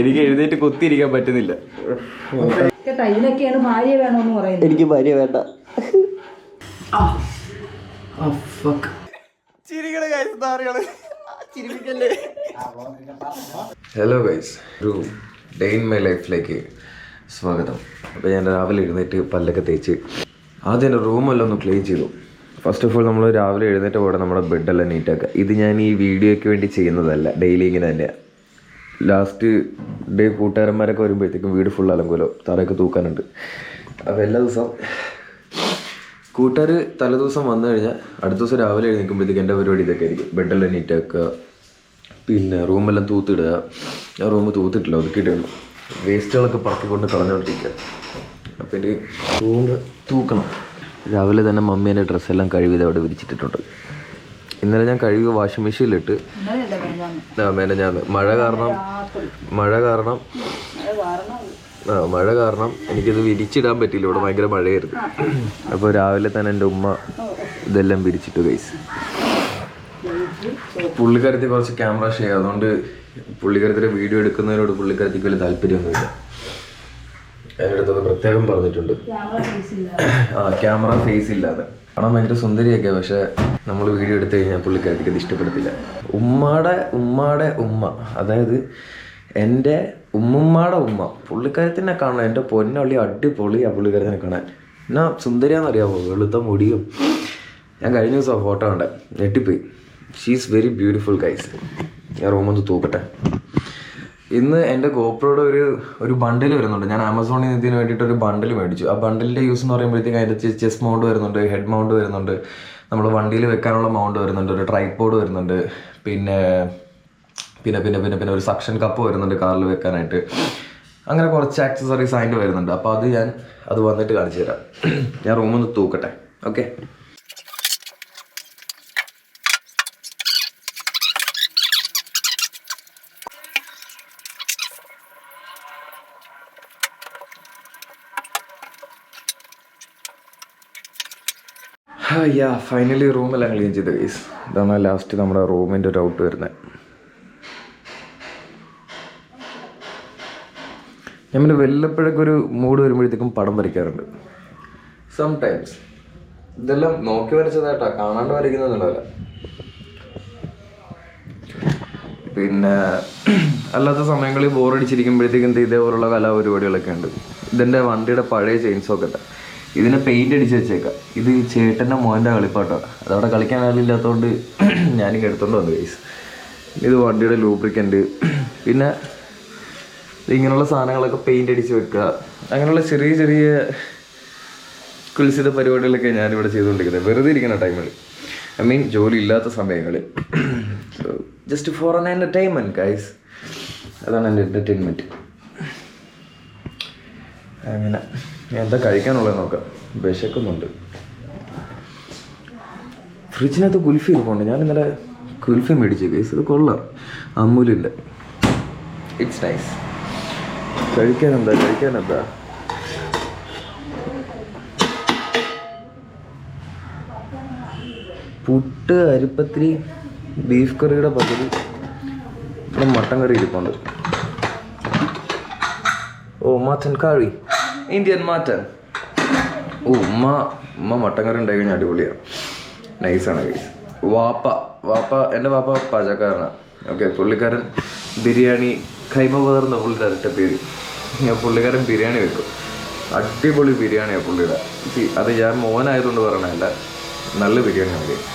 എനിക്ക് എഴുന്നേറ്റ് കുത്തിയിരിക്കാൻ പറ്റുന്നില്ല. ഭാര്യ വേണമെന്ന് പറയുന്നത്. എനിക്ക് ഭാര്യ വേണ്ട. ഹലോ ഗൈസ് ഒരു ഡേ ഇൻ മൈ ലൈഫിലേക്ക് സ്വാഗതം. അപ്പോൾ ഞാൻ രാവിലെ എഴുന്നേറ്റ് പല്ലൊക്കെ തേച്ച് ആദ്യം എന്റെ റൂമെല്ലാം ഒന്ന് ക്ലീൻ ചെയ്തു. ഫസ്റ്റ് ഓഫ് ഓൾ നമ്മൾ രാവിലെ എഴുന്നേറ്റ് പോകണം നമ്മുടെ ബെഡെല്ലാം നീറ്റാക്കുക ഇത് ഞാൻ ഈ വീഡിയോയ്ക്ക് വേണ്ടി ചെയ്യുന്നതല്ല ഡെയിലി ഇങ്ങനെ തന്നെയാണ് ലാസ്റ്റ് ഡേ കൂട്ടുകാരന്മാരൊക്കെ വരുമ്പോഴത്തേക്കും വീട് ഫുൾ അലങ്കൂലോ തറയൊക്കെ തൂക്കാനുണ്ട്. അപ്പോൾ എല്ലാ ദിവസവും കൂട്ടുകാർ തലേദിവസം വന്നു കഴിഞ്ഞാൽ അടുത്ത ദിവസം രാവിലെ എഴുന്നേൽക്കുമ്പോഴത്തേക്കും എന്റെ പരിപാടി ഇതൊക്കെ ആയിരിക്കും. ബെഡെല്ലാം നീറ്റാക്കുക പിന്നെ റൂമെല്ലാം തൂത്തിടുക. ഞാൻ റൂം തൂത്തിട്ടില്ല ഒതുക്കിയിട്ടേ ഉള്ളൂ വേസ്റ്റുകളൊക്കെ പറക്കിക്കൊണ്ട് കളഞ്ഞുകൊണ്ടിരിക്കുക. അപ്പം എന്റെ റൂം തൂക്കണം. രാവിലെ തന്നെ മമ്മി എന്റെ ഡ്രസ്സെല്ലാം കഴുകി അവിടെ വിരിച്ചിട്ടിട്ടുണ്ട്. ഇന്നലെ ഞാൻ കഴുകി വാഷിംഗ് മെഷീനിലിട്ട് ഞാൻ മഴ കാരണം മഴ കാരണം ആ മഴ കാരണം എനിക്കിത് വിരിച്ചിടാൻ പറ്റില്ല ഇവിടെ ഭയങ്കര മഴയായിരുന്നു. അപ്പോൾ രാവിലെ തന്നെ എന്റെ ഉമ്മ ഇതെല്ലാം വിരിച്ചിട്ട് ഗൈസ് പുള്ളിക്കാരത്തി കുറച്ച് ക്യാമറ ഷെയർ. അതുകൊണ്ട് പുള്ളിക്കാരത്തിന്റെ വീഡിയോ എടുക്കുന്നതിനോട് പുള്ളിക്കാരത്തിക്ക് വലിയ താല്പര്യമൊന്നുമില്ല. എന്റെ അടുത്തത് പ്രത്യേകം പറഞ്ഞിട്ടുണ്ട്. ആ ക്യാമറ ഫേസ് ഇല്ലാതെ. കാണാൻ ഭയങ്കര സുന്ദരിയൊക്കെ പക്ഷെ നമ്മൾ വീഡിയോ എടുത്തു കഴിഞ്ഞാൽ പുള്ളിക്കാരിക്ക് അത് ഇഷ്ടപ്പെടത്തില്ല. ഉമ്മാടെ ഉമ്മാടെ ഉമ്മ. അതായത് എന്റെ ഉമ്മുമ്മാടെ ഉമ്മ. പുള്ളിക്കാരത്തിനെ കാണാൻ എന്റെ പൊന്നുള്ളി അടിപൊളി ആ പുള്ളിക്കാരത്തിനെ കാണാൻ. എന്നാ സുന്ദരിയാണെന്നറിയാമോ വെളുത്ത മുടിയും. ഞാൻ കഴിഞ്ഞ ദിവസം ഫോട്ടോ കണ്ടേ. ഞെട്ടിപ്പോയി. She is very beautiful guys ഞാൻ റൂമൊന്ന് തൂക്കട്ടെ. ഇന്ന് എന്റെ ഗോപ്രോയുടെ ഒരു ഒരു ബണ്ടിൽ വരുന്നുണ്ട്. ഞാൻ ആമസോണിൽ ഇതിന് വേണ്ടിയിട്ട് ഒരു ബണ്ടിൽ മേടിച്ചു. ആ ബണ്ടിലിന്റെ യൂസ് എന്ന് പറയുമ്പോഴത്തേക്കും അതിന്റെ ചെസ് മൗണ്ട് വരുന്നുണ്ട് ഹെഡ് മൗണ്ട് വരുന്നുണ്ട്. നമ്മൾ വണ്ടിയിൽ വെക്കാനുള്ള മൗണ്ട് വരുന്നുണ്ട് ഒരു ട്രൈപ്പോഡ് വരുന്നുണ്ട്. പിന്നെ പിന്നെ പിന്നെ പിന്നെ പിന്നെ ഒരു സക്ഷൻ കപ്പ് വരുന്നുണ്ട് കാറിൽ വെക്കാനായിട്ട്. അങ്ങനെ കുറച്ച് ആക്സസറീസ് അതിന്റെ വരുന്നുണ്ട്. അപ്പോൾ അത് ഞാൻ അത് വന്നിട്ട് കാണിച്ചു തരാം. ഞാൻ റൂമൊന്ന് തൂക്കട്ടെ. ഓക്കെ യാ ഫൈനലി റൂമെല്ലാം ക്ലീൻ ചെയ്ത് ഗൈസ് ഇതാണ് ലാസ്റ്റ് നമ്മുടെ റൂമിന്റെ ഒരു ഔട്ട് വരുന്നത്. ഞാൻ പിന്നെ വല്ലപ്പോഴൊക്കെ ഒരു മൂഡ് വരുമ്പോഴത്തേക്കും പടം വരയ്ക്കാറുണ്ട്. സം ടൈംസ് ഇതെല്ലാം നോക്കി വരച്ചതായിട്ടാ കാണാണ്ട് വരയ്ക്കുന്നതല്ല പിന്നെ അല്ലാത്ത സമയങ്ങളിൽ ബോറടിച്ചിരിക്കുമ്പോഴത്തേക്കും ഇതേപോലുള്ള കലാപരിപാടികളൊക്കെ ഉണ്ട്. ഇതെന്റെ വണ്ടിയുടെ പഴയ ചെയിൻസൊക്കെ ഉണ്ട് ഇതിനെ പെയിന്റ് അടിച്ച് വെച്ചേക്കാം. ഇത് ചേട്ടന്റെ മോന്റെ കളിപ്പാട്ടാണ് അതവിടെ കളിക്കാൻ ആളില്ലാത്തതുകൊണ്ട് ഞാൻ എടുത്തോണ്ട് വന്നു ഗൈസ് ഇത് വണ്ടിയുടെ ലൂബ്രിക്കന്റ് പിന്നെ ഇങ്ങനെയുള്ള സാധനങ്ങളൊക്കെ പെയിന്റ് അടിച്ച് വെക്കുക അങ്ങനെയുള്ള ചെറിയ ചെറിയ കുൽസിത പരിപാടികളൊക്കെ ഞാനിവിടെ ചെയ്തുകൊണ്ടിരിക്കുന്നത് വെറുതെ ഇരിക്കുന്ന ടൈമിൽ ഐ മീൻ ജോലി ഇല്ലാത്ത സമയങ്ങളിൽ just for an entertainment guys അതാണ് എന്റെ എന്റർടൈൻമെന്റ് അങ്ങനെ. എന്താ കഴിക്കാനുള്ളത് നോക്കാം. വിശക്കുന്നുണ്ട്. ഫ്രിഡ്ജിനകത്ത് കുൽഫി ഇരിപ്പുണ്ട്. ഞാൻ ഇന്നലെ കുൽഫി മേടിച്ചു കേസ് ഇത് കൊള്ളാം. അമ്മൂലില്ല. ഇറ്റ്സ് നൈസ് കഴിക്കാൻ എന്താ കഴിക്കാൻ എന്താ പുട്ട് അരിപ്പത്തിരി ബീഫ് കറിയുടെ പകുതി. മട്ടൻ കറി ഇരിപ്പുണ്ട്. ഓ മട്ടൻ കറി ഇന്ത്യൻ മാറ്റൻ. ഓ ഉമ്മ ഉമ്മ മട്ടൻ കറി ഉണ്ടായി കഴിഞ്ഞാൽ അടിപൊളിയാണ് നൈസാണ് ഗൈസ് വാപ്പ വാപ്പ എന്റെ വാപ്പ പാചകക്കാരനാണ് ഓക്കെ പുള്ളിക്കാരൻ ബിരിയാണി കൈമ പകർന്ന പുള്ളിയുടെ തരട്ടെ പേര്. പുള്ളിക്കാരൻ ബിരിയാണി വെക്കും. അടിപൊളി ബിരിയാണിയാണ് പുള്ളിയുടെ. അത് ഞാൻ മോനായതുകൊണ്ട് പറയണല്ല നല്ല ബിരിയാണിയാണ് ഗൈസ്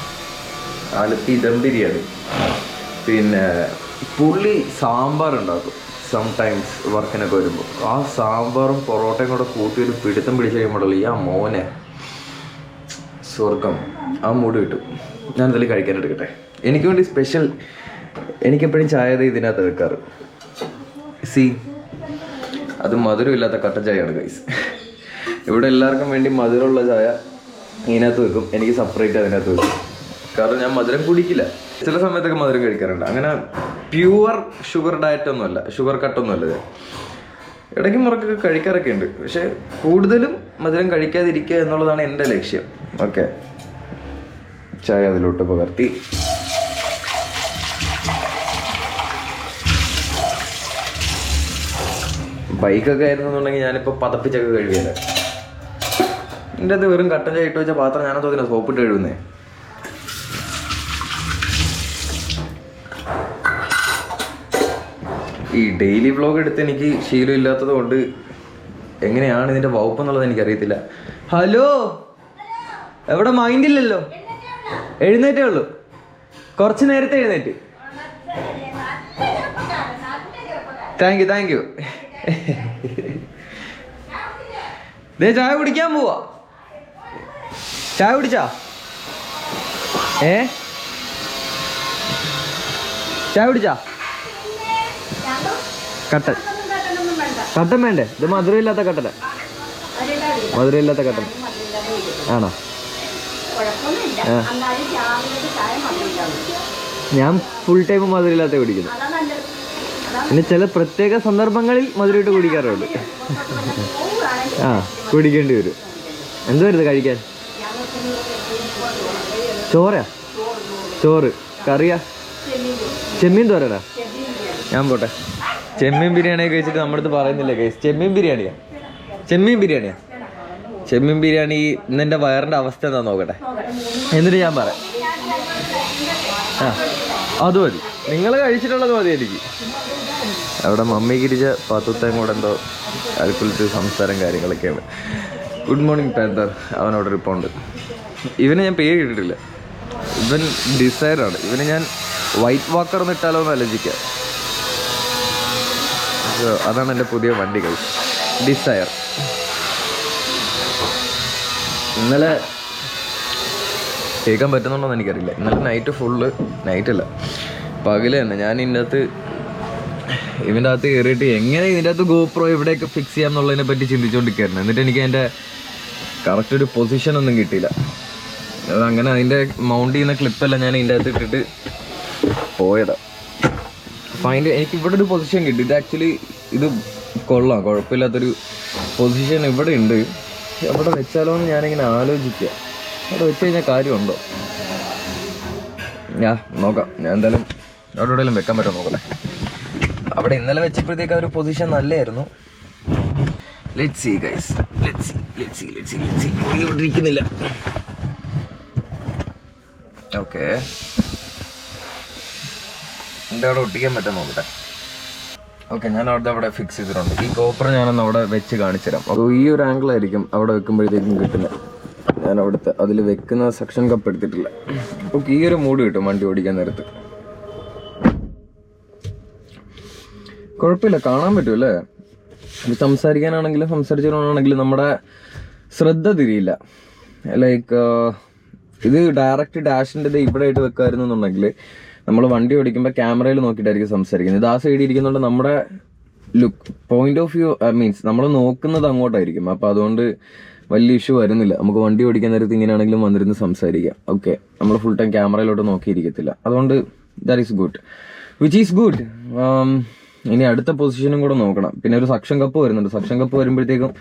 ആലപ്പി ദം ബിരിയാണി. പിന്നെ പുള്ളി സാമ്പാർ ഉണ്ടാക്കും സം ടൈംസ് വർക്കിനൊക്കെ വരുമ്പോൾ ആ സാമ്പാറും പൊറോട്ടയും കൂടെ കൂട്ടി ഒരു പിടുത്തം പിടിച്ച് കഴിയുമ്പോഴല്ലോ ഈ ആ മോനെ സ്വർഗം ആ മൂഡ് കിട്ടും. ഞാൻ ഇതിൽ കഴിക്കാൻ എടുക്കട്ടെ. എനിക്ക് വേണ്ടി സ്പെഷ്യൽ എനിക്കെപ്പോഴും ചായ ഇതിനകത്ത് വെക്കാറ്. സി അത് മധുരമില്ലാത്ത കട്ടൻ ചായയാണ് ഗൈസ് ഇവിടെ എല്ലാവർക്കും വേണ്ടി മധുരമുള്ള ചായ ഇതിനകത്ത് വെക്കും. എനിക്ക് സെപ്പറേറ്റ് അതിനകത്ത് വെക്കും. കാരണം ഞാൻ മധുരം കുടിക്കില്ല. ചില സമയത്തൊക്കെ മധുരം കഴിക്കാറുണ്ട്. അങ്ങനെ പ്യുവർ ഷുഗർ ഡയറ്റ് ഒന്നുമല്ല ഷുഗർ കട്ടൊന്നും അല്ല ഇടയ്ക്ക് മുറക്കൊക്കെ കഴിക്കാറൊക്കെ ഉണ്ട്. പക്ഷെ കൂടുതലും മധുരം കഴിക്കാതിരിക്കുക എന്നുള്ളതാണ് എന്റെ ലക്ഷ്യം. ഓക്കെ. ചായ അതിലോട്ട് പകർത്തി. ബൈക്കൊക്കെ ആയിരുന്നു എന്നുണ്ടെങ്കിൽ ഞാനിപ്പോൾ പതപ്പിച്ചൊക്കെ കഴുകിയത്. എന്റെ അത് വെറും കട്ടൻ ചായ ഇട്ട് വെച്ച പാത്രം ഞാനത് അതിനെ സോപ്പിട്ട് കഴുകുന്നേ. ഈ ഡെയിലി വ്ലോഗ് എടുത്ത് എനിക്ക് ശീലം ഇല്ലാത്തത് കൊണ്ട് എങ്ങനെയാണ് ഇതിന്റെ വകുപ്പ് എന്നുള്ളത് എനിക്ക് എനിക്കറിയത്തില്ല. ഹലോ എവിടെ മൈൻഡ് ഇല്ലല്ലോ? എഴുന്നേറ്റേ ഉള്ളൂ. കുറച്ച് നേരത്തെ എഴുന്നേറ്റ്. താങ്ക് യു താങ്ക് യു ദേ ചായ കുടിക്കാൻ പോവാ. ചായ കുടിച്ചാ? ഏ? ചായ കുടിച്ചാ? കട്ടൻ. കട്ടൻ വേണ്ടേ? ഇത് മധുരമില്ലാത്ത കട്ടന. മധുരമില്ലാത്ത കട്ടൻ. ആണോ. ഞാൻ ഫുൾ ടൈം മധുരമില്ലാത്ത കുടിക്കുന്നു. പിന്നെ ചില പ്രത്യേക സന്ദർഭങ്ങളിൽ മധുരമിട്ട് കുടിക്കാറുണ്ട്. ആ കുടിക്കേണ്ടി വരും. എന്തുവരുത് കഴിക്കാൻ? ചോറയാ ചോറ്. കറിയാ? ചെമ്മീൻ തോരടാ ഞാൻ പോട്ടെ. ചെമ്മീൻ ബിരിയാണി കഴിച്ചിട്ട് നമ്മുടെ അടുത്ത് പറയുന്നില്ല കേസ് ചെമ്മീൻ ബിരിയാണിയാ. ചെമ്മീൻ ബിരിയാണിയാ. ചെമ്മീൻ ബിരിയാണി ഇന്നെന്റെ വയറിന്റെ അവസ്ഥ എന്താ നോക്കട്ടെ. എന്നിട്ട് ഞാൻ പറയാം. ആ അത് മതി. നിങ്ങൾ കഴിച്ചിട്ടുള്ളത് മതി എനിക്ക്. അവിടെ മമ്മി കിരിച്ച പത്തുത്തേം കൂടെ എന്തോ കാൽക്കുലേറ്റ് സംസാരം കാര്യങ്ങളൊക്കെയാണ്. ഗുഡ് മോർണിംഗ് പാന്തർ അവനോട് റിപ്പോണ്ട് ഇവന് ഞാൻ പേര് കേട്ടിട്ടില്ല. ഇവൻ ഡിസൈറാണ് ഇവന് ഞാൻ വൈറ്റ് വാക്കർ എന്ന് ഇട്ടാലോ എന്ന് ആലോചിക്കാം. അതാണ് എന്റെ പുതിയ വണ്ടി കൈ ഡിസയർ ഇന്നലെ കേൾക്കാൻ പറ്റുന്നുണ്ടോന്ന് എനിക്കറിയില്ല. ഇന്നലെ നൈറ്റ് ഫുള്ള് നൈറ്റ് അല്ല. പകൽ തന്നെ. ഞാൻ ഇതിന്റെ അകത്ത് ഇതിന്റെ അകത്ത് കയറിയിട്ട് എങ്ങനെ ഇതിന്റെ അകത്ത് ഗോപ്രോ എവിടെയൊക്കെ ഫിക്സ് ചെയ്യാം എന്നുള്ളതിനെ പറ്റി ചിന്തിച്ചുകൊണ്ടിരിക്കുകയായിരുന്നു എന്നിട്ട് എനിക്ക് അതിന്റെ കറക്റ്റ് ഒരു പൊസിഷൻ ഒന്നും കിട്ടിയില്ല. അത് അങ്ങനെ അതിന്റെ മൗണ്ട് ചെയ്യുന്ന ക്ലിപ്പെല്ലാം ഞാൻ ഇതിന്റെ അകത്ത് ഇട്ടിട്ട് പോയതാ. ഫൈൻഡ് എനിക്ക് ഇവിടെ ഒരു പൊസിഷൻ കിട്ടി. ഇത് ആക്ച്വലി ഇത് കൊള്ളാം. കുഴപ്പമില്ലാത്തൊരു പൊസിഷൻ ഇവിടെ ഉണ്ട്. അവിടെ വെച്ചാലോ എന്ന് ഞാനിങ്ങനെ ആലോചിക്കുക. അവിടെ വെച്ച് കഴിഞ്ഞാൽ കാര്യമുണ്ടോ? ഞാ നോക്കാം. ഞാൻ എന്തായാലും അവിടെ എവിടെയെങ്കിലും വെക്കാൻ പറ്റുമോ നോക്കട്ടെ. അവിടെ ഇന്നലെ വെച്ചപ്പോഴത്തേക്ക് ആ ഒരു പൊസിഷൻ നല്ലായിരുന്നു ലെറ്റ് ഓക്കെ എന്റെ അവിടെ ഒട്ടിക്കാൻ പറ്റാൻ നോക്കട്ടെ ഓക്കെ ഞാൻ അവിടെ അവിടെ ഫിക്സ് ചെയ്തിട്ടുണ്ട്. ഈ കോപ്പർ ഞാനൊന്ന് അവിടെ വെച്ച് കാണിച്ചു തരാം. അപ്പോൾ ഈ ഒരു ആംഗിൾ ആയിരിക്കും അവിടെ വെക്കുമ്പോഴത്തേക്കും കിട്ടുന്നത് ഞാൻ അവിടുത്തെ അതിൽ വെക്കുന്ന സെക്ഷൻ കപ്പ് എടുത്തിട്ടില്ല. അപ്പോൾ ഈ ഒരു മൂഡ് കിട്ടും വണ്ടി ഓടിക്കാൻ നേരത്ത്. കുഴപ്പമില്ല കാണാൻ പറ്റും അല്ലേ? ഇത് സംസാരിക്കാനാണെങ്കിലും സംസാരിച്ചോണ്ടാണെങ്കിലും നമ്മുടെ ശ്രദ്ധ തിരിയില്ല. ലൈക്ക് ഇത് ഡയറക്റ്റ് ഡാഷിന്റെ ഇവിടെ ആയിട്ട് വെക്കാമായിരുന്നു എന്നുണ്ടെങ്കിൽ നമ്മൾ വണ്ടി ഓടിക്കുമ്പോൾ ക്യാമറയിൽ നോക്കിയിട്ടായിരിക്കും സംസാരിക്കുന്നത്. ഇത് ആ സൈഡിൽ ഇരിക്കുന്നതുകൊണ്ട് നമ്മുടെ look point of view means നമ്മൾ നോക്കുന്നത് അങ്ങോട്ടായിരിക്കും. അപ്പോൾ അതുകൊണ്ട് വലിയ ഇഷ്യൂ വരുന്നില്ല. നമുക്ക് വണ്ടി ഓടിക്കാൻ നേരത്ത് ഇങ്ങനെയാണെങ്കിലും വന്നിരുന്ന് സംസാരിക്കാം. ഓക്കെ നമ്മൾ ഫുൾ ടൈം ക്യാമറയിലോട്ട് നോക്കിയിരിക്കത്തില്ല. അതുകൊണ്ട് that is good which is good ഇനി അടുത്ത പൊസിഷനും കൂടെ നോക്കണം. പിന്നെ ഒരു സക്ഷൻ കപ്പ് വരുന്നുണ്ട്. സക്ഷൻ കപ്പ് വരുമ്പോഴത്തേക്കും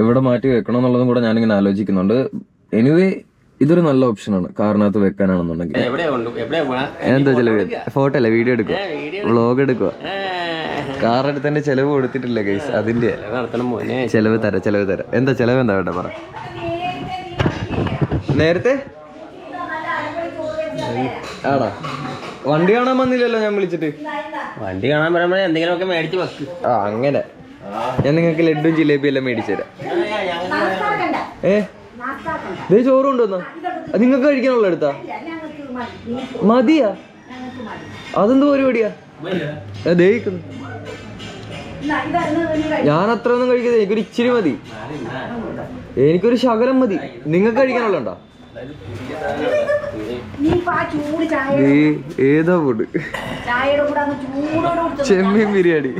എവിടെ മാറ്റി വെക്കണം എന്നുള്ളതും കൂടെ ഞാനിങ്ങനെ ആലോചിക്കുന്നുണ്ട്. എനിവേ ഇതൊരു നല്ല ഓപ്ഷനാണ്. കാറിനകത്ത് വെക്കാനാണെന്നുണ്ടെങ്കിൽ. എന്താ ചെലവ്? ഫോട്ടോ അല്ല? വീഡിയോ എടുക്കുക വ്ളോഗ് എടുക്കുക കാറെടുത്ത് തന്നെ ചെലവ് കൊടുത്തിട്ടില്ല ഗൈസ്. അതിന്റെ. ചെലവ് തരാം ചെലവ് തരാം. എന്താ ചെലവ് എന്താ വേണ്ട പറ. നേരത്തെ? ആണോ? വണ്ടി കാണാൻ വന്നില്ലല്ലോ ഞാൻ വിളിച്ചിട്ട്. വണ്ടി കാണാൻ പറയുമ്പോ എന്തെങ്കിലും ഒക്കെ മേടിച്ച് വെക്ക്. ആ അങ്ങനെ. ഞാൻ നിങ്ങൾക്ക് ലഡ്ഡും ജിലേബിയും എല്ലാം മേടിച്ചു തരാം. ഏ? ദേ ചോറ് കൊണ്ടുവന്നോ നിങ്ങൾക്ക് കഴിക്കാനുള്ള എടുത്താ? മതിയാ? അതെന്ത് പരിപാടിയാ? ഏ, ദേ ഇരിക്കുന്നു. ഞാൻ അത്ര ഒന്നും കഴിക്കുന്നത് എനിക്കൊരു ഇച്ചിരി മതി. എനിക്കൊരു ശകലം മതി. നിങ്ങൾക്ക് കഴിക്കാനുള്ള ഉണ്ടോ നീ ഇപ്പൊ ചൂട് ചായ ദേ, ഏതാ ഫുഡ് ചെമ്മീൻ ബിരിയാണി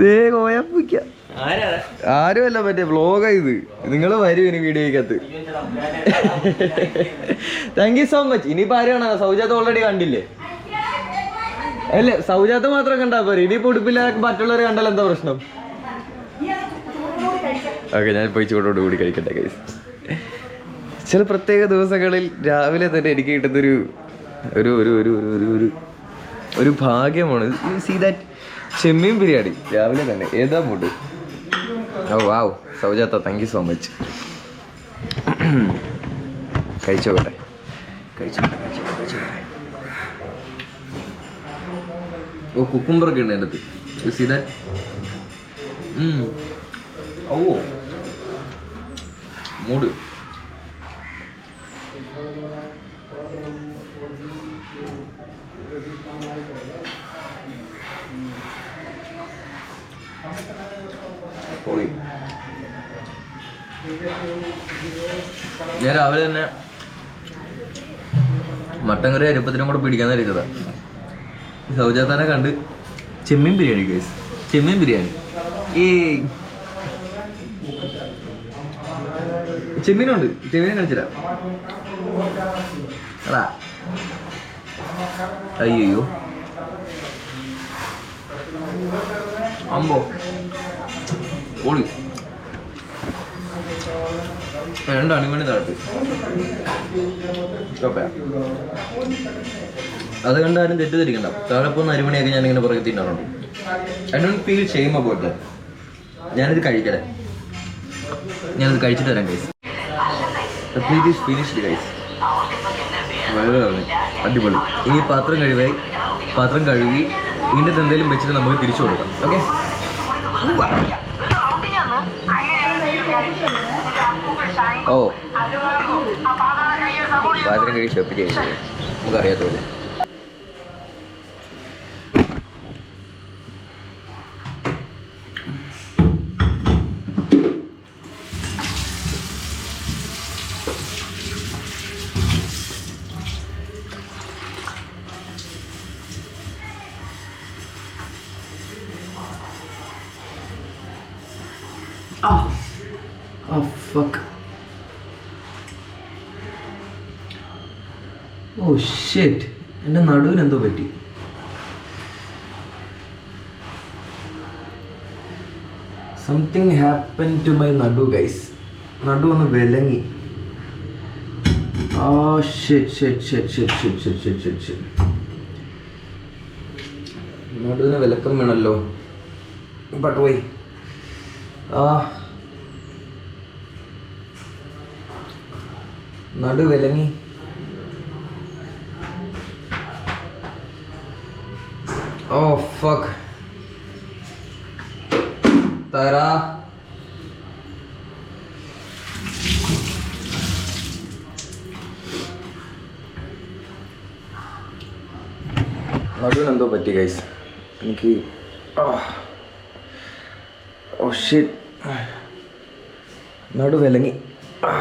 ദേ കോയപ്പിക്ക ആരാ? ആരുമല്ല മറ്റേ വ്ലോഗാ ഇത്. നിങ്ങൾ വരും ഇനി വീഡിയോക്കകത്ത് താങ്ക് യു സോ മച്ച് ഇനിയിപ്പോ ആര് കാണാ സൗജാത്ത് ഓൾറെഡി കണ്ടില്ലേ? അല്ലേ സൗജാത്ത് മാത്രം കണ്ടാ പോരെ. ഇനിയിപ്പോ ഉടുപ്പില്ലാതെ മറ്റുള്ളവരെ കണ്ടാൽ എന്താ പ്രശ്നം? ഓക്കെ ഞാൻ പോയി ചൂടോട് കൂടി കഴിക്കട്ടെ കൈസ് ചില പ്രത്യേക ദിവസങ്ങളിൽ രാവിലെ തന്നെ എനിക്ക് കിട്ടുന്നൊരു ഒരു ഒരു ഒരു ഒരു ഒരു ഒരു ഭാഗ്യമാണ്. സീ ദാറ്റ് ചെമ്മീൻ ബിരിയാണി. രാവിലെ തന്നെ. ഏതാ mood oh wow സൗജാത്ത thank you so much കഴിച്ചോട്ടെ കഴിച്ചോട്ടെ കഴിച്ചോട്ടെ ഓ കുക്കുംബറൊക്കെ ഉണ്ട് എന്റെ അടുത്ത് സീ ദാറ്റ് ഓ. മൂട്. ഞാൻ രാവിലെ തന്നെ മട്ടൻ കറി അരിപ്പത്തിനും കൂടെ പിടിക്കാൻ നേരിട്ടതാ സൗജാത്താനെ കണ്ട് ചെമ്മീൻ ബിരിയാണി കേസ് ചെമ്മീൻ ബിരിയാണി. ഈ ചെമ്മീനുണ്ട്. ചെമ്മീനെ കാണിച്ചില്ല അടാ അയ്യോ. അമ്പോ. പൊളി രണ്ട് അണിമണി സ്റ്റോപ്പേ അത് കണ്ട് ആരും തെറ്റിദ്ധരിക്കണ്ട. താഴെ പോകുന്ന അരിമണിയൊക്കെ ഇങ്ങനെ പുറകെ തിന്നാറുണ്ട്. I don't feel shame about ഞാനിത് കഴിക്കട്ടെ. ഞാനിത് കഴിച്ചിട്ട് തരാം guys plate is finished guys വളരെ അടിപൊളി. ഈ പാത്രം കഴിവായി പാത്രം കഴുകി. ഇതിന്റെ എന്തെങ്കിലും വെച്ചിട്ട് നമുക്ക് തിരിച്ചു കൊടുക്കാം. ഓക്കെ ഓ. പാത്രം കഴിച്ച് ഷോപ്പ് കഴിച്ചു നമുക്കറിയാത്തോളൂ ഷെറ്റ് എന്റെ നടുവിനെന്തോ പറ്റി. സംതിങ് ഹാപ്പൻ ടു മൈ നടു ഗൈസ് നടു ഒന്ന് വിലങ്ങി. ആ ഷെറ്റ് ഷെറ്റ് ഷെറ്റ് ഷെറ്റ് ഷെറ്റ് ഷെറ്റ് ഷെറ്റ് ഷെറ്റ് ഷെറ്റ് നടുവിന് വിലക്കം വേണമല്ലോ ബട്ട് പോയി. ആ. നടു വിലങ്ങി. ഓ ഫക്ക് തരാ നടുവിന് എന്തോ പറ്റി ഗൈസ് എനിക്ക് ഓ ഷിറ്റ് നടു വിലങ്ങി. ആ.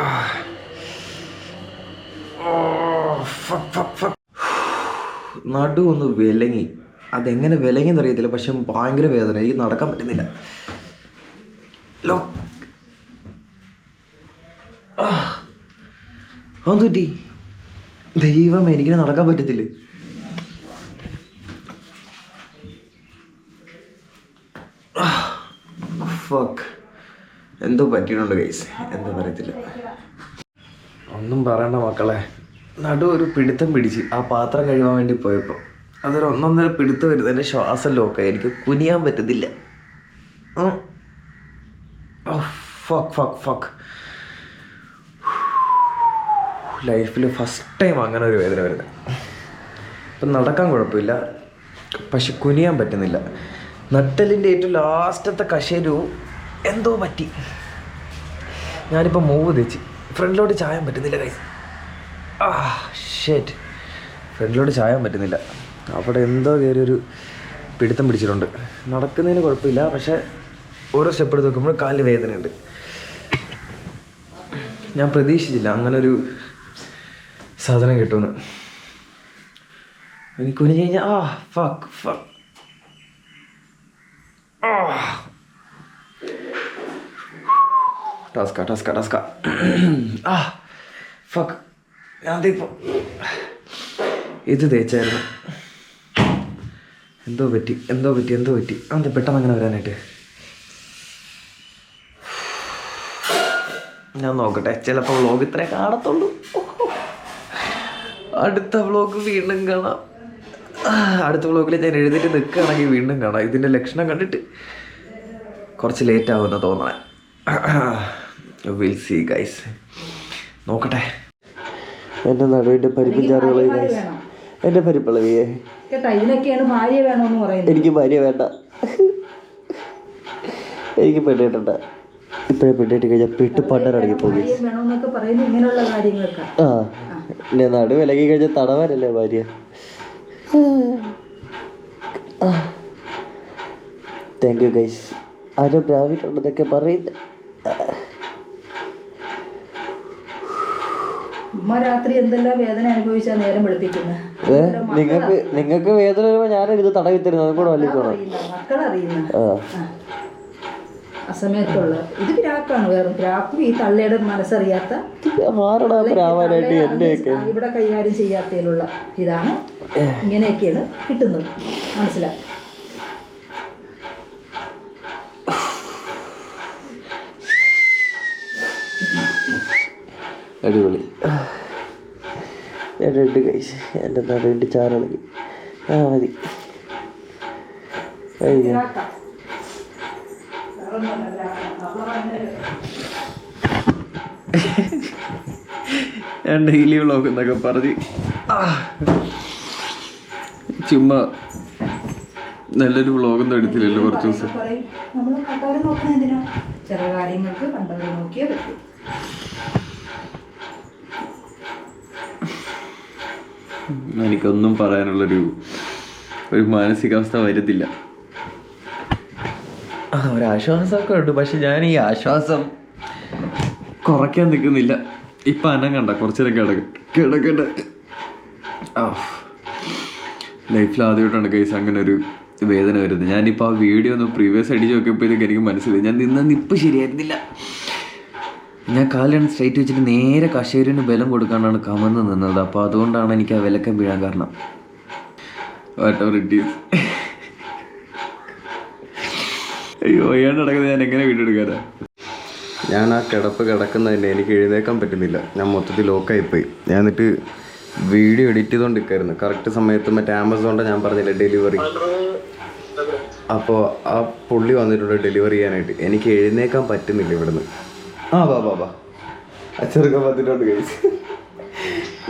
നടു ഒന്ന് വിലങ്ങി. അതെങ്ങനെ വിലങ്ങി അറിയത്തില്ല പക്ഷെ ഭയങ്കര വേദന. എനിക്ക് നടക്കാൻ പറ്റുന്നില്ല. ലോ. പറ്റി. ദൈവം എനിക്ക് നടക്കാൻ പറ്റത്തില്ല? ഫക്ക് എന്തോ പറ്റിയിട്ടുണ്ട് ഗൈസ് എന്താ പറയത്തില്ല. ഒന്നും പറയണ്ട മക്കളെ. നടു ഒരു പിടുത്തം പിടിച്ച് ആ പാത്രം കഴുകാൻ വേണ്ടി പോയപ്പോൾ അതൊരു ഒന്നൊന്നര പിടുത്ത് വരുന്നതിന്റെ ശ്വാസം ലോക്കായി എനിക്ക് കുനിയാൻ പറ്റത്തില്ല. ഫക്ക് ഫക്ക് ഫക്ക് ലൈഫിൽ ഫസ്റ്റ് ടൈം അങ്ങനെ ഒരു വേദന വരുന്നത് ഇപ്പം നടക്കാൻ കുഴപ്പമില്ല. പക്ഷെ കുനിയാൻ പറ്റുന്നില്ല. നട്ടലിന്റെ ഏറ്റവും ലാസ്റ്റത്തെ കശേരു എന്തോ പറ്റി. ഞാനിപ്പോൾ മൂവ് തെച്ച്. ഫ്രണ്ടിലോട്ട് ചായാൻ പറ്റുന്നില്ല കൈ ആ ഷേറ്റ് ഫ്രണ്ടിലോട്ട് ചായാൻ പറ്റുന്നില്ല. അവിടെ എന്തോ കയറി ഒരു പിടുത്തം പിടിച്ചിട്ടുണ്ട്. നടക്കുന്നതിന് കുഴപ്പമില്ല പക്ഷെ ഓരോ സ്റ്റെപ്പ് എടുത്ത് നോക്കുമ്പോൾ കാലിൽ വേദനയുണ്ട്. ഞാൻ പ്രതീക്ഷിച്ചില്ല അങ്ങനൊരു സാധനം കിട്ടുമെന്ന്. എനിക്ക് കുനിഞ്ഞ് കഴിഞ്ഞാൽ ആ ഫക്ക് ഫക്ക് ടാസ്ക ടാസ്ക ടാസ്ക ആ ഫക്ക് ഞാൻ ഇത് തേച്ചായിരുന്നു. എന്തോ പറ്റി? എന്തോ പറ്റി? എന്തോ പറ്റി? അന്ന് പെട്ടെന്ന് അങ്ങനെ വരാനായിട്ട്. ഞാൻ നോക്കട്ടെ. ചിലപ്പോൾ വ്ളോഗ് ഇത്രേ കാണത്തുള്ളൂ. അടുത്ത വ്ളോഗ് വീണ്ടും കാണാം. അടുത്ത വ്ളോഗിൽ ഞാൻ എഴുതിട്ട് നിൽക്കുകയാണെങ്കിൽ വീണ്ടും കാണാം. ഇതിന്റെ ലക്ഷണം കണ്ടിട്ട് കുറച്ച് ലേറ്റ് ആവുമെന്ന് തോന്നണേ. വിൽ സി ഗൈസ് നോക്കട്ടെ. എന്റെ നടുവിന്റെ പരിപ്പും ചാറുകളെ വേണം. എന്റെ പരിപ്പളവിയെ കേട്ടാ ഇതിനൊക്കെയാണ് ഭാര്യ വേണമെന്ന് പറയുന്നത്. എനിക്ക് ഭാര്യ വേണ്ട. എനിക്ക് പെണ്ണിട്ടുണ്ട് ഇപ്പോഴേ പെണ്ണിട്ട് കഴിഞ്ഞാൽ പെട്ട് പണ്ടറടങ്ങി പോകും. ഭാര്യ വേണമെന്നൊക്കെ പറയുന്നത് ഇങ്ങനെയുള്ള കാര്യങ്ങളൊക്കെ. ആ. പിന്നെ നടു വിലകി കഴിഞ്ഞാൽ തടവാനല്ലേ ഭാര്യ? താങ്ക് യു ഗൈസ് ആരോ ബ്രാവിട്ടുണ്ടെന്നൊക്കെ പറയുന്നത് ഉമ്മ രാത്രി എന്തെല്ലാം വേദന അനുഭവിച്ചാ നേരം വെളുപ്പിക്കുന്നത് നിങ്ങൾക്ക് നിങ്ങൾക്ക് വേദന വരുമ്പോ ഞാൻ ഇത് തടവി തരുന്നു. അതും കൂടെ വലിക്കോണം മക്കളറിയുന്ന ആ. ആ സമയത്തുള്ള ഇത് ഗ്രാക്കാണ് വേറും. ഈ തള്ളയുടെ മനസ്സറിയാത്ത ഇവിടെ കൈകാര്യം ചെയ്യാത്തതിലുള്ള ഇതാണ്. ഇങ്ങനെയൊക്കെയാണ് കിട്ടുന്നത്. അടിപൊളി. രണ്ട് കൈസ് എന്റെ റെഡ് ചാറിളകി. ആ മതി. ഞാൻ ഡെയിലി വ്ളോഗ് എന്നൊക്കെ പറഞ്ഞ്. ആ. ചുമ്മാ നല്ലൊരു വ്ളോഗൊന്നും എടുത്തില്ലല്ലോ കുറച്ച് ദിവസം. ചില കാര്യങ്ങൾക്ക് കണ്ടവരെ നോക്കിയേ പറ്റൂ. എനിക്കൊന്നും പറയാനുള്ളൊരു ഒരു മാനസികാവസ്ഥ വരുന്നില്ല ആ ഒരു ആശ്വാസമൊക്കെ ഉണ്ട് പക്ഷെ ഞാൻ ഈ ആശ്വാസം കുറയ്ക്കാൻ നിൽക്കുന്നില്ല. ഇപ്പൊ അനം കണ്ട കുറച്ചേരം കിടക്ക കിടക്കട്ടെ. ലൈഫിൽ ആദ്യമായിട്ടാണ് കേസ് അങ്ങനെ ഒരു വേദന വരുന്നത്. ഞാനിപ്പോൾ ആ വീഡിയോ ഒന്ന് പ്രീവിയസ് അടിച്ച് നോക്കിയപ്പോഴത്തേക്ക് എനിക്ക് മനസ്സിലായി. ഞാൻ നിന്ന നിപ്പ് ശരിയായിരുന്നില്ല. ഞാൻ കാലാണ് സ്ട്രൈറ്റ് വെച്ചിട്ട് നേരെ കശേരിന് ബലം കൊടുക്കാനാണ് കമന്ന് നിന്നത്. അപ്പോൾ അതുകൊണ്ടാണ് എനിക്ക് ആ വിലക്കം വീഴാൻ കാരണം. വാട്ട് എവർ ഇറ്റ് ഈസ് അയ്യോ അയ്യാണ്ട് നടക്കുന്നത് ഞാൻ എങ്ങനെ വീടെടുക്കാനാ ഞാൻ ആ കിടപ്പ് കിടക്കുന്നതിന് എനിക്ക് എഴുന്നേക്കാൻ പറ്റുന്നില്ല. ഞാൻ മൊത്തത്തിൽ ലോക്കായിപ്പോയി ഞാൻ എന്നിട്ട് വീഡിയോ എഡിറ്റ് ചെയ്തുകൊണ്ടിരിക്കായിരുന്നു കറക്റ്റ് സമയത്ത് മറ്റേ ആമസോണിന്റെ ഞാൻ പറഞ്ഞില്ല ഡെലിവറി അപ്പോൾ ആ പുള്ളി വന്നിട്ടുണ്ട് ഡെലിവറി ചെയ്യാനായിട്ട്. എനിക്ക് എഴുന്നേക്കാൻ പറ്റുന്നില്ല ഇവിടുന്ന്. ആ വാ വാ വാ. ആ പത്തിട്ടുണ്ട് കഴിച്ച്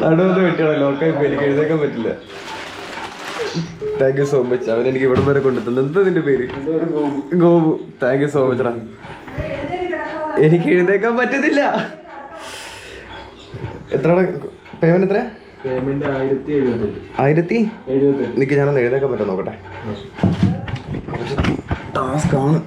നടുവൊന്നും വെട്ടിയാണ് ലോക്കായിപ്പോയി എനിക്ക് എഴുതേക്കാൻ പറ്റില്ല. താങ്ക് യു സോ മച്ച് അവൻ എനിക്ക് ഇവിടം വരെ കൊണ്ടുത്തന്നു എന്താ നിന്റെ പേര്? Gopu. Thank you so much ഡാ എനിക്ക് എഴുന്നേക്കാൻ പറ്റത്തില്ല എത്രയാണ്? പേമെന്റ് എത്ര ആയിരത്തി എനിക്ക് ഞാനൊന്ന് എഴുന്നേക്കാൻ പറ്റും നോക്കട്ടെ? ടാസ്ക് ആണ്.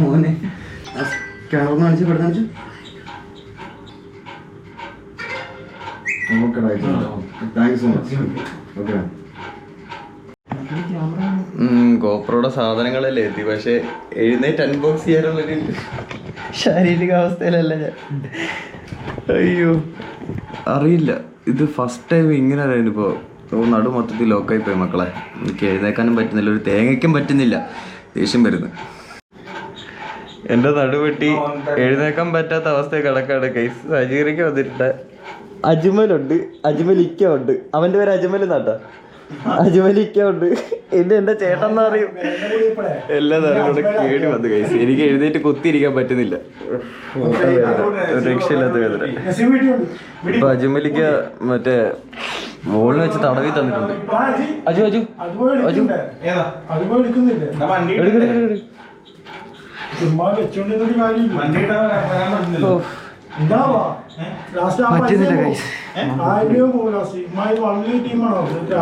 മോനെ കിണർന്ന് കാണിച്ചു പെടുന്ന കാണിച്ചു thank you so much okay ഗോപ്രോയുടെ സാധനങ്ങളല്ലേ എത്തി? പക്ഷെ എഴുന്നേറ്റ് അൺബോക്സ് ചെയ്യാനുള്ളൊരു ശാരീരിക അവസ്ഥയിലല്ല ഞാൻ. അയ്യോ അറിയില്ല. ഇത് ഫസ്റ്റ് ടൈം ഇങ്ങനെ ഇപ്പോൾ നടു മൊത്തത്തിൽ ലോക്കായി പോയി മക്കളെ. എനിക്ക് എഴുന്നേക്കാനും പറ്റുന്നില്ല. ഒരു തേങ്ങയ്ക്കും പറ്റുന്നില്ല. ദേഷ്യം വരുന്നു. എന്റെ നടുവെട്ടി എഴുന്നേക്കാൻ പറ്റാത്ത അവസ്ഥ കിടക്കാണ്. കേസ് സജീറിക്ക് വന്നിട്ടുണ്ട്. അജ്മലുണ്ട്. അജ്മൽ ഇക്ക ഉണ്ട്. അവന്റെ പേര് അജ്മൽ എന്നാട്ടാ? ഉണ്ട് എന്റെ എന്റെ ചേട്ടൻ എന്ന് പറയും. എല്ലാ നേരം കൂടെ കേടി വന്നു കൈസ് എനിക്ക് എഴുന്നേറ്റ് കുത്തിയിരിക്കാൻ പറ്റുന്നില്ല. രക്ഷയില്ലാത്ത വേദന. ഇപ്പൊ അജ്മലിക്ക മറ്റേ മോളിൽ വെച്ച് തടവി തന്നിട്ടുണ്ട്. അജു. അജു അജു. അതുപോലെ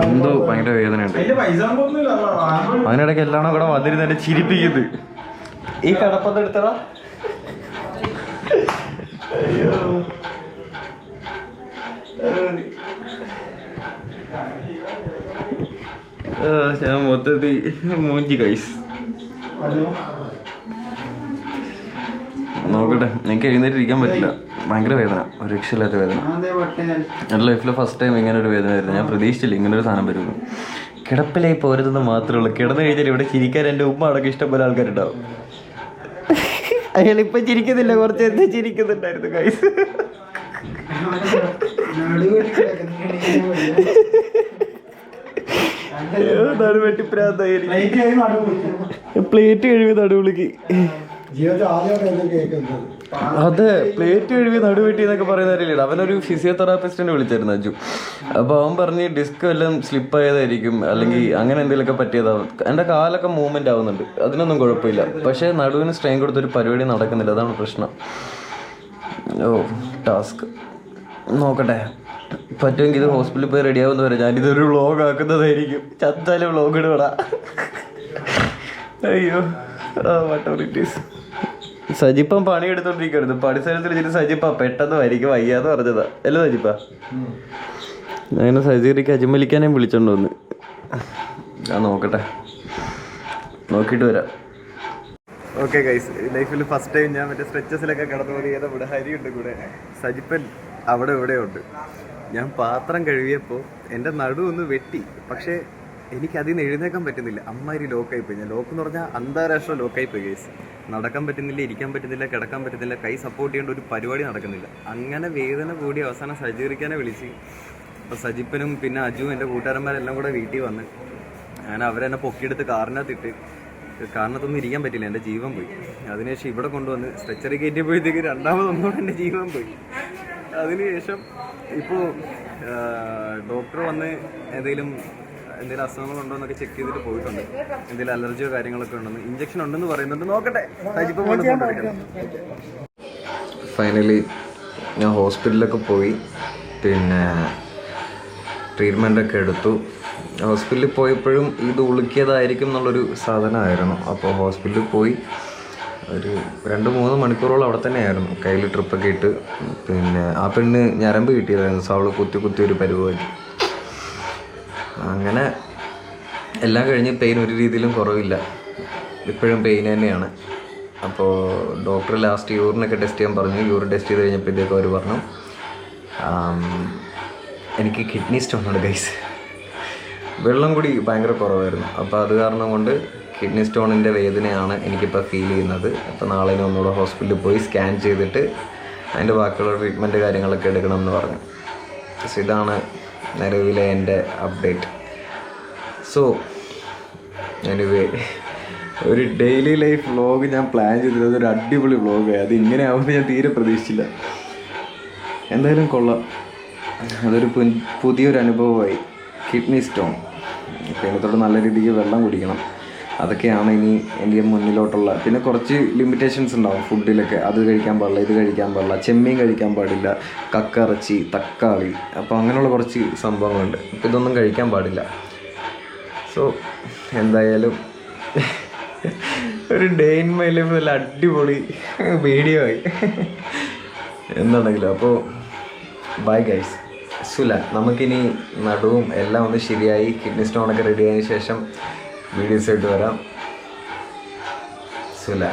എന്തോ ഭയങ്കര വേദനയുണ്ട്. അതിനിടയ്ക്ക് എല്ലാം കൂടെ വന്നിരുന്ന് എന്നെ ചിരിപ്പിക്കുന്നത് ഈ കടപ്പത്ത് എടുത്തടാ ഞാൻ മൊത്തത്തിൽ മൂഞ്ചി കൈസ് നോക്കട്ടെ. എനിക്ക് എഴുന്നേറ്റ് ഇരിക്കാൻ പറ്റില്ല. ഭയങ്കര വേദന. ഒരു രക്ഷയില്ലാത്ത വേദന. എന്റെ ലൈഫിൽ ഫസ്റ്റ് ടൈം ഇങ്ങനെ ഒരു വേദന വരുന്നത് ഞാൻ പ്രതീക്ഷിച്ചില്ല ഇങ്ങനെ ഒരു സാധനം വരുന്നു കിടപ്പിലായി പോരുതെന്ന് മാത്രമേ ഉള്ളൂ. കിടന്നു കഴിഞ്ഞാൽ ഇവിടെ ചിരിക്കാൻ എന്റെ ഉമ്മ അടക്കം ഇഷ്ടംപോലെ ആൾക്കാരുണ്ടാവും. അയാൾ ഇപ്പൊ ചിരിക്കുന്നില്ല. കുറച്ച് എന്ത് ചിരിക്കുന്നുണ്ടായിരുന്നു കൈസ് പ്ലേറ്റ് കഴിവ് നടുവിളിക്ക് അതെ പ്ലേറ്റ് കഴുകി നടുവെട്ടി എന്നൊക്കെ പറയുന്ന അറിയില്ല അവനൊരു ഫിസിയോതെറാപ്പിസ്റ്റിനെ വിളിച്ചായിരുന്നു അജു. അപ്പൊ അവൻ പറഞ്ഞ് ഡിസ്ക് എല്ലാം സ്ലിപ്പ് ആയതായിരിക്കും അല്ലെങ്കിൽ അങ്ങനെ എന്തെങ്കിലുമൊക്കെ പറ്റിയതാവും എന്റെ കാലൊക്കെ മൂവ്മെന്റ് ആവുന്നുണ്ട്. അതിനൊന്നും കുഴപ്പമില്ല. പക്ഷേ നടുവിന് സ്ട്രെയിൻ കൊടുത്തൊരു പരിപാടി നടക്കുന്നില്ല. അതാണ് പ്രശ്നം. ഓ ടാസ്ക് നോക്കട്ടെ. പറ്റുമെങ്കിൽ ഇത് ഹോസ്പിറ്റലിൽ പോയി റെഡി ആവുമെന്ന് പറയാം ഞാനിതൊരു വ്ളോഗ് ആക്കുന്നതായിരിക്കും. ചത്താലും വ്ളോഗ് ഇടുവടാ അയ്യോ. വാട്ട് ഇറ്റ് ഈസ് സജിപ്പം പണി എടുത്തോണ്ടിരിക്കരുത് പണിസ്ഥലത്തിൽ വെച്ചിട്ട് സജിപ്പ പെട്ടെന്ന് വരിക വയ്യാന്ന് പറഞ്ഞതാ. അല്ലേ സജിപ്പ? അങ്ങനെ സജീറിക്ക് അജിമലിക്കാനേം വിളിച്ചോണ്ട് വന്ന്. ഞാൻ നോക്കട്ടെ. നോക്കിട്ട് വരാം. ഓക്കെ ഗൈസ് ലൈഫിൽ ഫസ്റ്റ് ടൈം ഞാൻ മറ്റേ സ്ട്രെച്ചസിലൊക്കെ കടന്നു പോയി ഏതാ ഇവിടെ ഹരിയുണ്ട് കൂടെ. സജിപ്പൻ അവിടെ ഇവിടെ ഉണ്ട്. ഞാൻ പാത്രം കഴുകിയപ്പോൾ എന്റെ നടു ഒന്ന് വെട്ടി. പക്ഷേ എനിക്ക് നിന്ന് എഴുന്നേക്കാൻ പറ്റുന്നില്ല. അമ്മാതിരി ലോക്കായി പോയി. ഞാൻ ലോക്ക് എന്ന് പറഞ്ഞാൽ അന്താരാഷ്ട്ര ലോക്കായി പോയി ഗൈസ് നടക്കാൻ പറ്റുന്നില്ല ഇരിക്കാൻ പറ്റുന്നില്ല കിടക്കാൻ പറ്റുന്നില്ല കൈ സപ്പോർട്ട് ചെയ്യേണ്ട ഒരു പരിപാടി നടക്കുന്നില്ല. അങ്ങനെ വേദന കൂടി അവസാനം സജീറിക്കാനെ വിളിച്ച്. അപ്പോൾ സജിപ്പനും പിന്നെ അജുവും എന്റെ കൂട്ടുകാരന്മാരെല്ലാം കൂടെ വീട്ടിൽ വന്ന് ഞാൻ അവരെന്നെ പൊക്കിയെടുത്ത് കാറിനകത്തിട്ട് കാരണത്തൊന്നും ഇരിക്കാൻ പറ്റില്ല എന്റെ ജീവൻ പോയി. അതിനുശേഷം ഇവിടെ കൊണ്ടുവന്ന് സ്ട്രെച്ചറി കയറ്റിയപ്പോഴത്തേക്ക് രണ്ടാമതൊന്നുകൂടെ എന്റെ ജീവൻ പോയി. അതിനുശേഷം ഇപ്പോൾ ഡോക്ടർ വന്ന് എന്തെങ്കിലും എന്തെങ്കിലും അസുഖങ്ങളുണ്ടോ എന്നൊക്കെ ചെക്ക് ചെയ്തിട്ട് പോയിട്ടുണ്ട്. എന്തെങ്കിലും അലർജിയോ കാര്യങ്ങളൊക്കെ ഉണ്ടെന്ന്. ഇഞ്ചക്ഷൻ ഉണ്ടെന്ന് പറയുന്നുണ്ട്. നോക്കട്ടെ. ഫൈനലി ഞാൻ ഹോസ്പിറ്റലിലൊക്കെ പോയി. പിന്നെ ട്രീറ്റ്മെന്റ് ഒക്കെ എടുത്തു. ഹോസ്പിറ്റലിൽ പോയപ്പോഴും ഇത് ഉളുക്കിയതായിരിക്കും എന്നുള്ളൊരു സാധനമായിരുന്നു. അപ്പോൾ ഹോസ്പിറ്റലിൽ പോയി. ഒരു രണ്ട് മൂന്ന് മണിക്കൂറോളം അവിടെ തന്നെയായിരുന്നു. കയ്യിൽ ട്രിപ്പൊക്കെ ഇട്ട്. പിന്നെ ആ പെണ്ണ് ഞരമ്പ് കിട്ടിയതായിരുന്നു. സോ അവൾ കുത്തി കുത്തി ഒരു പരിപാടി അങ്ങനെ എല്ലാം കഴിഞ്ഞ് പെയിൻ ഒരു രീതിയിലും കുറവില്ല. ഇപ്പോഴും പെയിൻ തന്നെയാണ്. അപ്പോൾ ഡോക്ടർ ലാസ്റ്റ് യൂറിനൊക്കെ ടെസ്റ്റ് ചെയ്യാൻ പറഞ്ഞു. യൂറിൻ ടെസ്റ്റ് ചെയ്ത് കഴിഞ്ഞപ്പോഴത്തേക്കും അവർ പറഞ്ഞു എനിക്ക് കിഡ്നി സ്റ്റോൺ ഉണ്ട് ഗൈസ് വെള്ളം കൂടി ഭയങ്കര കുറവായിരുന്നു. അപ്പോൾ അത് കാരണം കൊണ്ട് കിഡ്നി സ്റ്റോണിന്റെ വേദനയാണ് എനിക്കിപ്പോൾ ഫീൽ ചെയ്യുന്നത്. അപ്പോൾ നാളെ ഒന്നുകൂടെ ഹോസ്പിറ്റലിൽ പോയി സ്കാൻ ചെയ്തിട്ട് അതിന്റെ ബാക്കിയുള്ള ട്രീറ്റ്മെന്റ് കാര്യങ്ങളൊക്കെ എടുക്കണം എന്ന് പറഞ്ഞു. പക്ഷേ ഇതാണ് നിലവിലെ എന്റെ അപ്ഡേറ്റ് സോ എനിവേ ഒരു ഡെയിലി ലൈഫ് വ്ളോഗ് ഞാൻ പ്ലാൻ ചെയ്തിരുന്നത് ഒരു അടിപൊളി വ്ളോഗായി അത് ഇങ്ങനെ ആവുമെന്ന് ഞാൻ തീരെ പ്രതീക്ഷിച്ചില്ല. എന്തായാലും കൊള്ളാം. അതൊരു പുതിയൊരു അനുഭവമായി കിഡ്നി സ്റ്റോൺ കേരളത്തോട് നല്ല രീതിക്ക് വെള്ളം കുടിക്കണം. അതൊക്കെയാണ് ഇനി എന്റെ മുന്നിലോട്ടുള്ള. പിന്നെ കുറച്ച് ലിമിറ്റേഷൻസ് ഉണ്ടാവും ഫുഡിലൊക്കെ അത് കഴിക്കാൻ പാടില്ല ഇത് കഴിക്കാൻ പാടില്ല ചെമ്മീൻ കഴിക്കാൻ പാടില്ല കക്കറച്ചി തക്കാളി അപ്പോൾ അങ്ങനെയുള്ള കുറച്ച് സംഭവങ്ങളുണ്ട്. അപ്പോൾ ഇതൊന്നും കഴിക്കാൻ പാടില്ല. സോ എന്തായാലും ഒരു ഡേ ഇൻ മൈ ലൈഫ് നല്ല അടിപൊളി വീഡിയോ ആയി. എന്താണെങ്കിലും. അപ്പോൾ ബൈ ഗൈസ് സുല നമുക്കിനി നടുവും എല്ലാം ഒന്ന് ശരിയായി കിഡ്നി സ്റ്റോണൊക്കെ റെഡി ആയതിനു ശേഷം വീഡിയോസ് ആയിട്ട് വരാം സുല